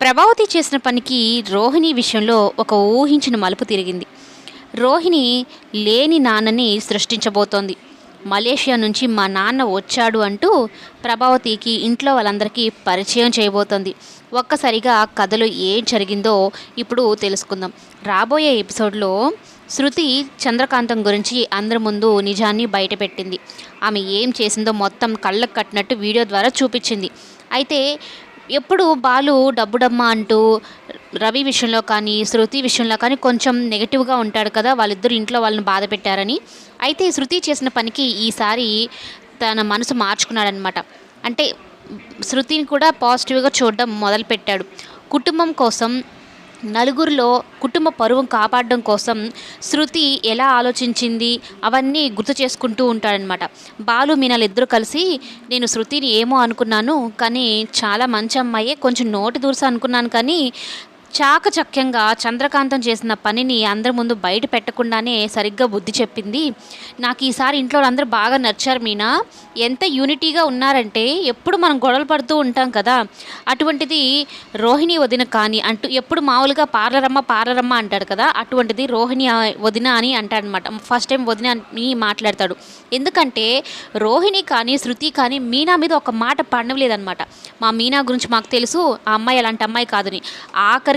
ప్రభావతి చేసిన పనికి రోహిణి విషయంలో ఒక ఊహించిన మలుపు తిరిగింది. రోహిణి లేని నాన్నని సృష్టించబోతోంది. మలేషియా నుంచి మా నాన్న వచ్చాడు అంటూ ప్రభావతికి ఇంట్లో వాళ్ళందరికీ పరిచయం చేయబోతోంది. ఒక్కసారిగా కథలో ఏం జరిగిందో ఇప్పుడు తెలుసుకుందాం. రాబోయే ఎపిసోడ్లో శృతి చంద్రకాంతం గురించి అందరి ముందు నిజాన్ని బయటపెట్టింది. ఆమె ఏం చేసిందో మొత్తం కళ్ళకు కట్టినట్టు వీడియో ద్వారా చూపించింది. అయితే ఎప్పుడు బాలు డబ్బు డమ్మ అంటూ రవి విషయంలో కానీ శృతి విషయంలో కానీ కొంచెం నెగిటివ్గా ఉంటాడు కదా వాళ్ళిద్దరు ఇంట్లో వాళ్ళని బాధ పెట్టారని. అయితే శృతి చేసిన పనికి ఈసారి తన మనసు మార్చుకున్నాడనమాట అంటే శృతిని కూడా పాజిటివ్గా చూడడం మొదలుపెట్టాడు. కుటుంబం కోసం నలుగురిలో కుటుంబ పరువం కాపాడడం కోసం శృతి ఎలా ఆలోచించింది అవన్నీ గుర్తు చేసుకుంటూ ఉంటాడనమాట బాలు మీనాలు ఇద్దరు కలిసి నేను శృతిని ఏమో అనుకున్నాను కానీ చాలా మంచి అమ్మాయే కొంచెం నోటి దూరస అనుకున్నాను కానీ చాకచక్యంగా చంద్రకాంతం చేసిన పనిని అందరి ముందు బయట పెట్టకుండానే సరిగ్గా బుద్ధి చెప్పింది. నాకు ఈసారి ఇంట్లో అందరూ బాగా నచ్చారు మీనా. ఎంత యూనిటీగా ఉన్నారంటే ఎప్పుడు మనం గొడవలు పడుతూ ఉంటాం కదా. అటువంటిది రోహిణి వదిన కానీ అంటూ ఎప్పుడు మామూలుగా పార్లరమ్మ పార్లరమ్మ అంటాడు కదా. అటువంటిది రోహిణి వదిన అని అంటాడనమాట. ఫస్ట్ టైం వదిన అని మాట్లాడతాడు. ఎందుకంటే రోహిణి కానీ శృతి కానీ మీనా మీద ఒక మాట పడనలేదన్నమాట మా మీనా గురించి మాకు తెలుసు ఆ అమ్మాయి అలాంటి అమ్మాయి కాదని.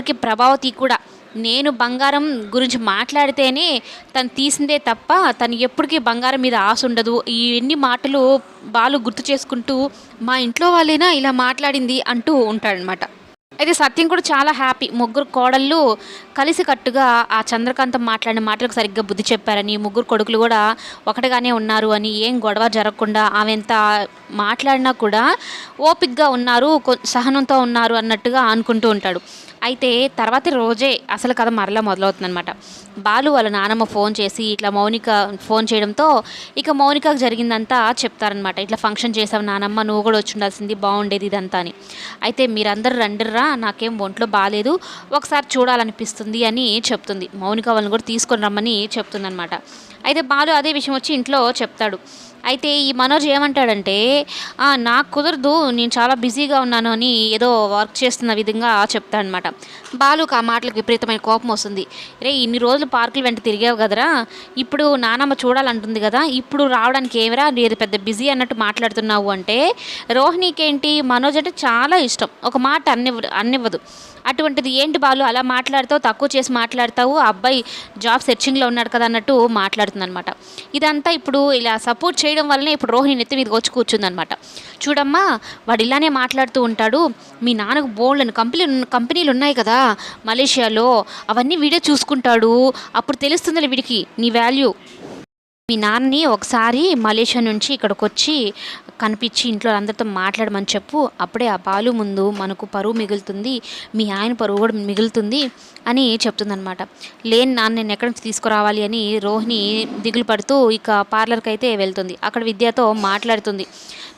ఆఖరికి ప్రభావతి కూడా నేను బంగారం గురించి మాట్లాడితేనే తను తీసిందే తప్ప తను ఎప్పటికీ బంగారం మీద ఆశ ఉండదు. ఈ ఎన్ని మాటలు బాలు గుర్తు చేసుకుంటూ మా ఇంట్లో వాళ్ళైనా ఇలా మాట్లాడింది అంటూ ఉంటాడనమాట. అయితే సత్యం కూడా చాలా హ్యాపీ. ముగ్గురు కోడళ్ళు కలిసికట్టుగా ఆ చంద్రకాంతం మాట్లాడిన మాటలకు సరిగ్గా బుద్ధి చెప్పారని ముగ్గురు కొడుకులు కూడా ఒకటిగానే ఉన్నారు అని ఏం గొడవ జరగకుండా ఆమె ఎంత మాట్లాడినా కూడా ఓపిక్గా ఉన్నారు సహనంతో ఉన్నారు అన్నట్టుగా అనుకుంటూ ఉంటాడు. అయితే తర్వాత రోజే అసలు కథ మరలా మొదలవుతుందనమాట బాలు వాళ్ళ నానమ్మ ఫోన్ చేసి ఇట్లా మౌనిక ఫోన్ చేయడంతో ఇక మౌనికకు జరిగిందంతా చెప్తారనమాట ఇట్లా ఫంక్షన్ చేసావు నానమ్మ నువ్వు కూడా వచ్చి ఉండాల్సింది బాగుండేది ఇదంతా అని. అయితే మీరందరూ రండిర్రా నాకేం ఒంట్లో బాగాలేదు ఒకసారి చూడాలనిపిస్తుంది అని చెప్తుంది. మౌనిక వాళ్ళని కూడా తీసుకొని రమ్మని చెప్తుందనమాట అయితే బాలు అదే విషయం వచ్చి ఇంట్లో చెప్తాడు. అయితే ఈ మనోజ్ ఏమంటాడంటే నాకు కుదరదు నేను చాలా బిజీగా ఉన్నాను అని ఏదో వర్క్ చేస్తున్న విధంగా చెప్తాడనమాట బాలుకు ఆ మాటలకు విపరీతమైన కోపం వస్తుంది. రే ఇన్ని రోజులు పార్కులు వెంట తిరిగావు కదరా? ఇప్పుడు నానమ్మ చూడాలంటుంది కదా? ఇప్పుడు రావడానికి ఏమిరా? నేను పెద్ద బిజీ అన్నట్టు మాట్లాడుతున్నావు అంటే రోహిణికేంటి? మనోజ్ అంటే చాలా ఇష్టం. ఒక మాట అన్నివ్వ అన్నివ్వదు. అటువంటిది ఏంటి బాలు? అలా మాట్లాడతావు తక్కువ చేసి మాట్లాడతావు ఆ అబ్బాయి జాబ్ సెర్చింగ్లో ఉన్నాడు కదా అన్నట్టు మాట్లాడుతుంది అనమాట ఇదంతా ఇప్పుడు ఇలా సపోర్ట్ చేయడం వల్లనే ఇప్పుడు రోహిణి నెత్తి మీద వచ్చి కూర్చుందనమాట చూడమ్మా వాడు ఇలానే మాట్లాడుతూ ఉంటాడు. మీ నాన్నకు బోల్డ్ కంపెనీ కంపెనీలు ఉన్నాయి కదా మలేషియాలో అవన్నీ వీడే చూసుకుంటాడు. అప్పుడు తెలుస్తుంది వీడికి నీ వాల్యూ మీ నాన్నని ఒకసారి మలేషియా నుంచి ఇక్కడికి వచ్చి కనిపించి ఇంట్లో అందరితో మాట్లాడమని చెప్పు. అప్పుడే ఆ బాలు ముందు మనకు పరువు మిగులుతుంది. మీ ఆయన పరువు కూడా మిగులుతుంది అని చెప్తుందనమాట లేని నాన్న నేను ఎక్కడి నుంచి తీసుకురావాలి అని రోహిణి దిగులు పడుతూ ఇక పార్లర్కి అయితే వెళ్తుంది. అక్కడ విద్యతో మాట్లాడుతుంది.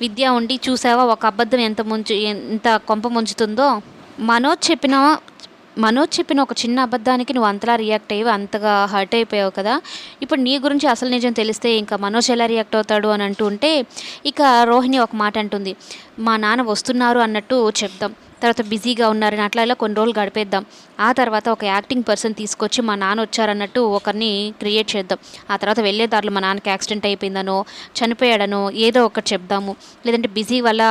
విద్య ఉండి చూసావా ఒక అబద్ధం ఎంత ముంచు ఎంత కొంప ముంచుతుందో? మనోజ్ చెప్పిన మనోజ్ చెప్పిన ఒక చిన్న అబద్ధానికి నువ్వు అంతలా రియాక్ట్ అయ్యి అంతగా హర్ట్ అయిపోయావు కదా. ఇప్పుడు నీ గురించి అసలు నిజం తెలిస్తే ఇంకా మనోజ్ ఎలా రియాక్ట్ అవుతాడు అని అంటూ ఉంటే ఇక రోహిణి ఒక మాట అంటుంది మా నాన్న వస్తున్నారు అన్నట్టు చెప్దాం. తర్వాత బిజీగా ఉన్నారని అట్లా ఇలా కొన్ని రోజులు గడిపేద్దాం. ఆ తర్వాత ఒక యాక్టింగ్ పర్సన్ తీసుకొచ్చి మా నాన్న వచ్చారన్నట్టు ఒకరిని క్రియేట్ చేద్దాం. ఆ తర్వాత వెళ్ళే దారిలో మా నాన్నకి యాక్సిడెంట్ అయిపోయిందనో చనిపోయాడనో ఏదో ఒకటి చెప్దాము. లేదంటే బిజీ వల్ల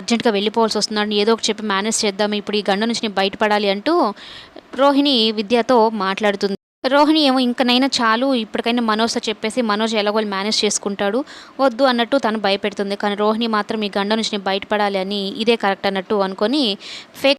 అర్జెంట్గా వెళ్ళిపోవాల్సి వస్తున్నాడని ఏదో ఒకటి చెప్పి మేనేజ్ చేద్దాం ఇప్పుడు ఈ గండ నుంచి నేను బయటపడాలి అంటూ రోహిణి విద్యతో మాట్లాడుతుంది. రోహిణి ఏమో ఇంకనైనా చాలు ఇప్పటికైనా మనోజ్తో చెప్పేసి మనోజ్ ఎలాగో మేనేజ్ చేసుకుంటాడు. వద్దు అన్నట్టు తను భయపెడుతుంది. కానీ రోహిణి మాత్రం ఈ గండ నుంచి నేను బయటపడాలి అని ఇదే కరెక్ట్ అన్నట్టు అనుకొని ఫేక్